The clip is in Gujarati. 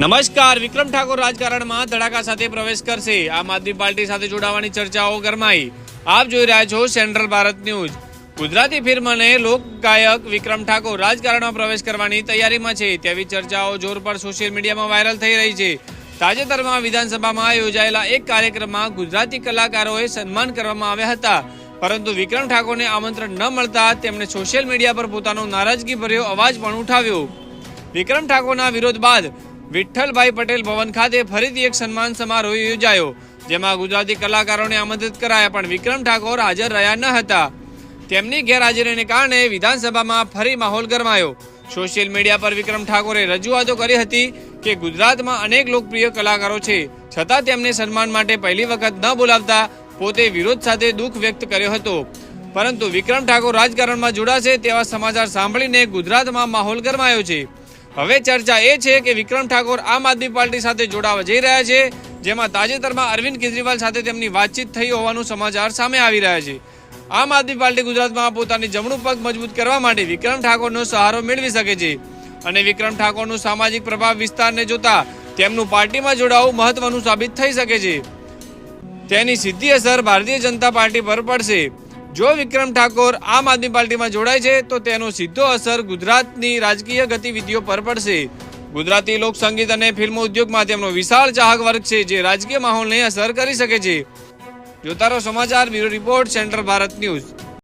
નમસ્કાર, વિક્રમ ઠાકોર રાજકારણમાં ધડાકા સાથે પ્રવેશ કરશે. આમ આદમી પાર્ટી સાથે જોડાવાની ચર્ચાઓ ગરમાઈ. આપ જોઈ રહ્યા છો central Bharat news. Gujarati film અને લોક ગાયક વિક્રમ ઠાકોર રાજકારણમાં પ્રવેશ કરવાની તૈયારીમાં છે. તેવી ચર્ચાઓ જોર પર સોશિયલ મીડિયામાં વાયરલ થઈ રહી છે. તાજેતરમાં વિધાનસભામાં યોજાયેલા એક કાર્યક્રમમાં ગુજરાતી કલાકારોએ સન્માન કરવામાં આવ્યા હતા. પરંતુ વિક્રમ ઠાકોરને આમંત્રણ ન મળતા તેમણે સોશિયલ મીડિયા પર પોતાનો નારાજગીભર્યો અવાજ પણ ઉઠાવ્યો. વિક્રમ ઠાકોરના વિરોધ બાદ વિઠ્ઠલભાઈ પટેલ ભવન ખાતે ફરીથી એક સન્માન સમારોહ યોજાયો, જેમાં ગુજરાતી કલાકારોને આમંત્રિત કરાયા પણ વિક્રમ ઠાકોર હાજર રહ્યા ન હતા. તેમની ગેરહાજરીને કારણે વિધાનસભામાં ફરી માહોલ ગરમાયો. સોશિયલ મીડિયા પર વિક્રમ ઠાકોરે રજૂઆતો કરી હતી કે ગુજરાતમાં અનેક લોકપ્રિય કલાકારો છે. છતાં તેમને સન્માન માટે પહેલી વખત ન બોલાવતા પોતે વિરોધ સાથે દુઃખ વ્યક્ત કર્યો હતો. પરંતુ વિક્રમ ઠાકોર રાજકારણમાં જોડાશે તેવા સમાચાર સાંભળીને ગુજરાતમાં માહોલ ગરમાયો છે. હવે ચર્ચા એ છે કે વિક્રમ ઠાકોર આમ આદમી પાર્ટી સાથે જોડાવા જઈ રહ્યા છે, જેમાં તાજેતરમાં અરવિંદ કેજરીવાલ સાથે તેમની વાતચીત થઈ હોવાનું સમાચાર સામે આવી રહ્યા છે. આમ આદમી પાર્ટી ગુજરાતમાં પોતાની જમણું પગ મજબૂત કરવા માટે વિક્રમ ઠાકોરનો સહારો મેળવી શકે છે. અને વિક્રમ ઠાકોરનું સામાજિક પ્રભાવ વિસ્તારને જોતા તેમનું પાર્ટીમાં જોડાવું મહત્વનું સાબિત થઈ શકે છે. તેની સીધી અસર ભારતીય જનતા પાર્ટી પર પડશે. જો વિક્રમ ઠાકોર આમ આદમી પાર્ટીમાં જોડાય છે, તો તેનો સીધો અસર ગુજરાતની રાજકીય ગતિવિધિઓ પર પડશે. ગુજરાતી લોક સંગીત અને ફિલ્મ ઉદ્યોગમાં તેમનો વિશાળ ચાહક વર્ગ છે, જે રાજકીય માહોલને અસર કરી શકે છે. જોતારો સમાચાર, bureau report, central Bharat news.